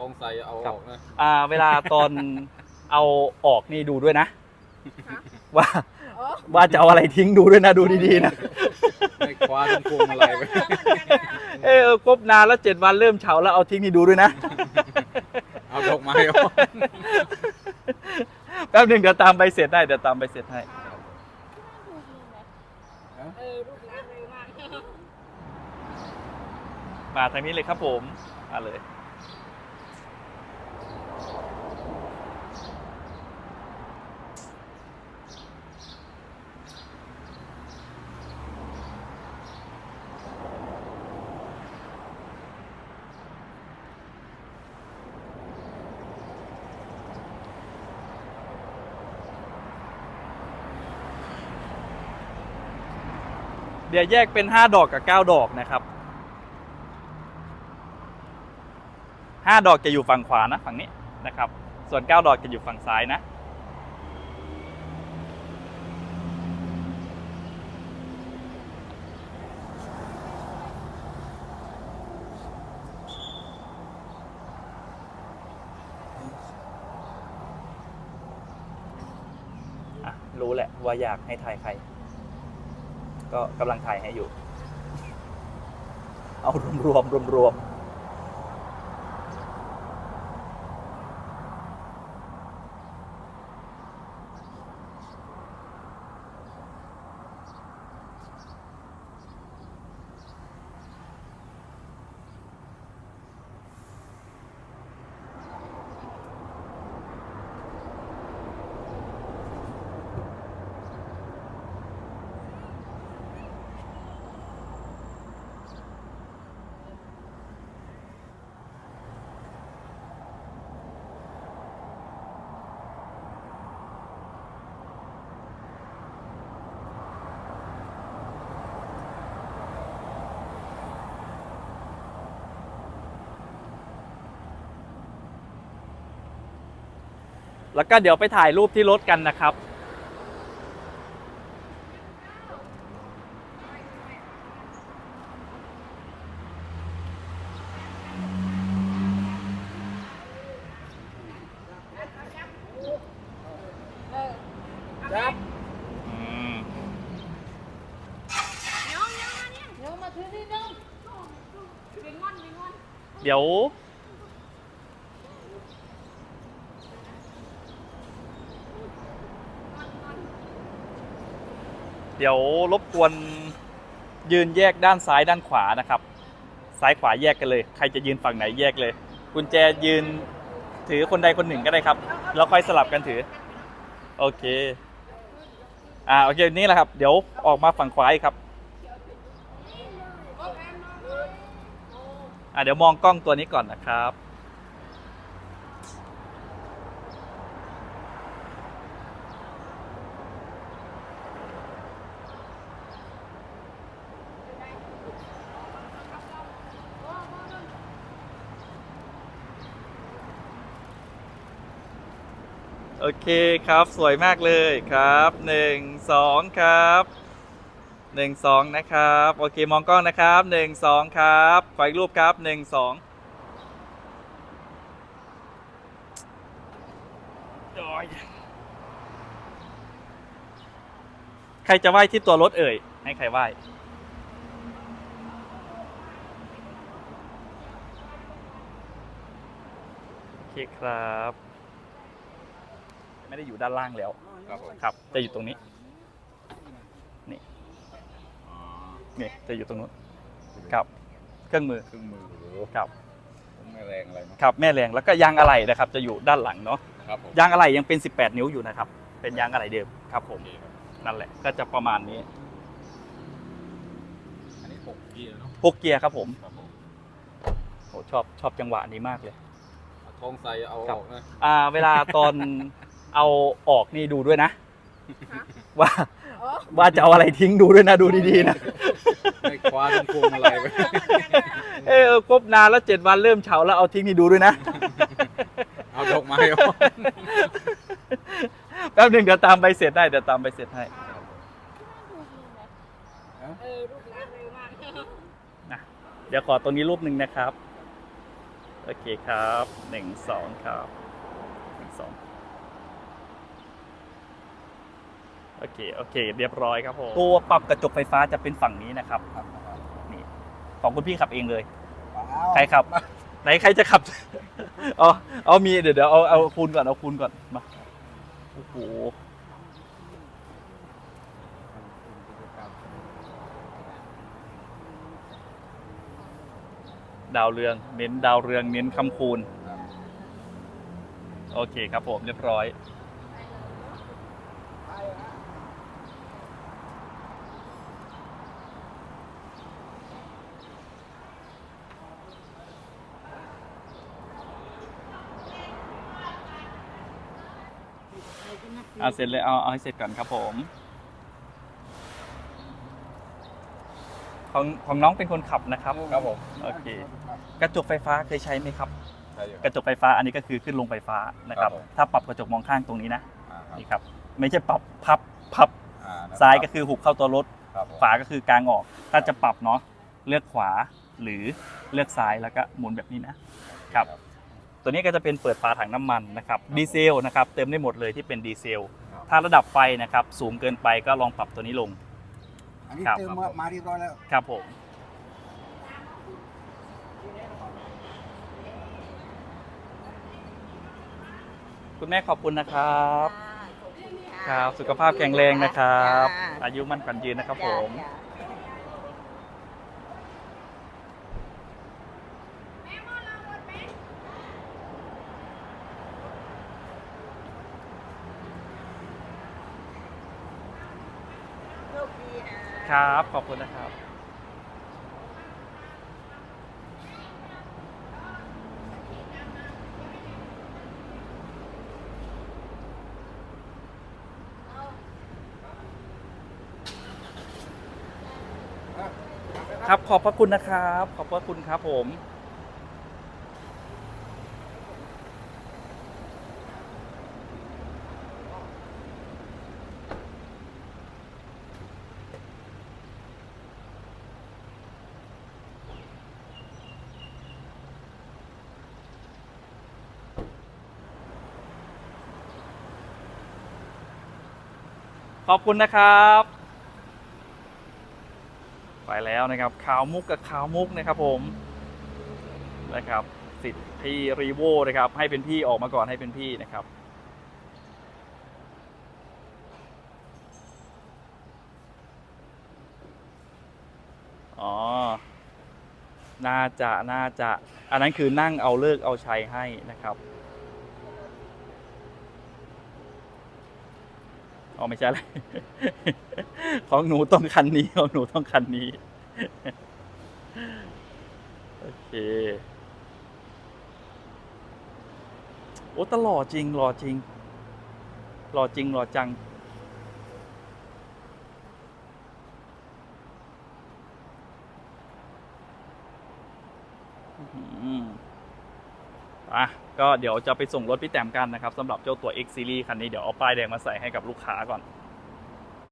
ท้องใส่เอาครัอบอกนะอ่าเวลาตอนเอาออกนี่ดูด้วยนะ ว่าอ๋อว่าจะเอาอะไรทิ้งดูด้วยนะดูดีๆนะ ไม่คว้าทั้งพวงมาลัยไปเออเออครบนานแล้วเจ็ดวันเริ่มเฉาแล้วเอาทิ้งนี่ดูด้วยนะ เอาดอกไม้ออกแป๊บหนึ่งเดี๋ยวตามใบเสร็จได้เดี๋ยวตามใบเสร็จให้ เออรูปร่างเร็วมาก มาทางนี้เลยครับผมมาเลย เดี๋ยวแยกเป็น 5 ดอกกับ 9 ดอกนะครับ 5 ดอกจะอยู่ฝั่งขวานะฝั่งนี้นะครับ ส่วน 9 ดอกจะอยู่ฝั่งซ้ายนะอะรู้แหละว่าอยากให้ถ่ายใคร ก็กำลังถ่ายให้อยู่ เอารวมรวมรวมรวมๆ แล้วก็เดี๋ยวไปถ่ายรูปที่รถกันนะครับเออครับอืมน้องน้องมาเนี่ยน้องมาถือนี่น้องวิ่งงอนวิ่งงอน เดี๋ยว เดี๋ยวรบกวนยืนแยกด้านซ้ายด้านขวานะครับ ซ้ายขวาแยกกันเลย ใครจะยืนฝั่งไหนแยกเลย กุญแจยืนถือคนใดคนหนึ่งก็ได้ครับ แล้วค่อยสลับกันถือ โอเค อ่าโอเคนี่แหละครับ เดี๋ยวออกมาฝั่งขวาอีกครับ อะเดี๋ยวมองกล้องตัวนี้ก่อนนะครับ โอเคครับสวยมากเลยครับหนึ่งสองครับหนึ่งสองนะครับโอเคมองกล้องนะครับหนึ่งสองครับขออีกรูปครับหนึ่งสองใครจะไหว้ที่ตัวรถเอ่ย ให้ใครไหว้โอเคครับ ไม่ได้อยู่ด้านล่างแล้วครับผมครับ จะอยู่ตรงนี้อ๋อนี่จะอยู่ตรงนู้นครับ เครื่องมือเครื่องมือโอ้โหครับไม่แรงอะไรเนาะครับแม่แรงแล้วก็ยางอะไหล่นะครับ จะอยู่ด้านหลังเนาะครับผมยางอะไหล่ยังเป็น 18 นิ้วอยู่นะครับ เป็นยางอะไหล่เดิมครับผมโอเคครับนั่นแหละก็จะประมาณนี้อันนี้หกเกียร์เนาะพวกเกียร์ครับผมครับผมโหชอบชอบจังหวะนี้มากเลยเอาท้องใส่เอาครัอบอกนะอ่า เวลาตอน เอาออกนี่ดูด้วยนะ ว่าอ๋อว่าจะเอาอะไรทิ้งดูด้วยนะดูดีๆนะไม่คว้าทั้งพวงมาลัยไปเออเออครบนานแล้วเจ็ดวันเริ่มเฉาแล้วเอาทิ้งนี่ดูด้วยนะ เอาดอกไม้ออกแป๊บหนึ่งเดี๋ยวตามใบเสร็จได้เดี๋ยวตามใบเสร็จให้เออรูปร่างเร็วมากนะเดี๋ยวขอตรงนี้รูปหนึ่งนะครับ โอเคครับหนึ่งสองครับหนึ่งสอง โอเคโอเค เรียบร้อยครับผมตัวปรับกระจกไฟฟ้าจะเป็นฝั่งนี้นะครับครับครับนี่ของคุณพี่ขับเองเลยว้าวใครขับ ไหนใครจะขับเอาเอามีเดี๋ยวเดี๋ยวเอาเอาคูณก่อนเอาคูณก่อนมาโอ้โหดาวเรืองเน้นดาวเรืองเน้นคำคูณ โอเคครับผมเรียบร้อย เอาเสร็จเลยเอาเอาให้เสร็จก่อนครับผม ของของน้องเป็นคนขับนะครับ ครับผมโอเค กระจกไฟฟ้าเคยใช้ไหมครับ ใช่อยู่กระจกไฟฟ้าอันนี้ก็คือขึ้นลงไฟฟ้านะครับ ครับผม ถ้าปรับกระจกมองข้างตรงนี้นะอ่าครับนี่ครับ ไม่ใช่ปรับพับพับอ่นะครับซ้ายก็คือหุบเข้าตัวรถ ครับผมขวาก็คือกลางออก ถ้าจะปรับเนาะเลือกขวาหรือเลือกซ้ายแล้วก็หมุนแบบนี้นะครับ ตัวนี้ก็จะเป็นเปิดฝาถังน้ำมันนะครับดีเซลนะครับเติมได้หมดเลยที่เป็นดีเซลครับถ้าระดับไฟนะครับสูงเกินไปก็ลองปรับตัวนี้ลง อันนี้ครับ เติมมามาเรียบร้อยแล้ว ครับผม คุณแม่ขอบคุณนะครับ ครับ สุขภาพแข็งแรงนะครับ อายุมั่นขวัญยืนนะครับผมโช ครับ ขอบคุณนะครับ ครับขอบพระคุณนะครับ ขอบพระคุณครับผม ขอบคุณนะครับ ไปแล้วนะครับขาวมุกกับขาวมุกนะครับผมนะครับสิทธิ์พี่รีโวนะครับ ให้เป็นพี่ออกมาก่อนให้เป็นพี่นะครับอ๋อ น่าจะ น่าจะ อันนั้นคือนั่งเอาเลิกเอาชัยให้นะครับ อ๋อไม่ใช่เลยของหนูต้องคันนี้ของหนูต้องคันนี้ โอเคโอ้ตล่อจริงหล่อจริงหล่อจริงหล่อจัง อื อะก็เดี๋ยวจะไปส่งรถพี่แต้มกันนะครับสำหรับเจ้าตัว X Series คันนี้เดี๋ยวเอาป้ายแดงมาใส่ให้กับลูกค้าก่อน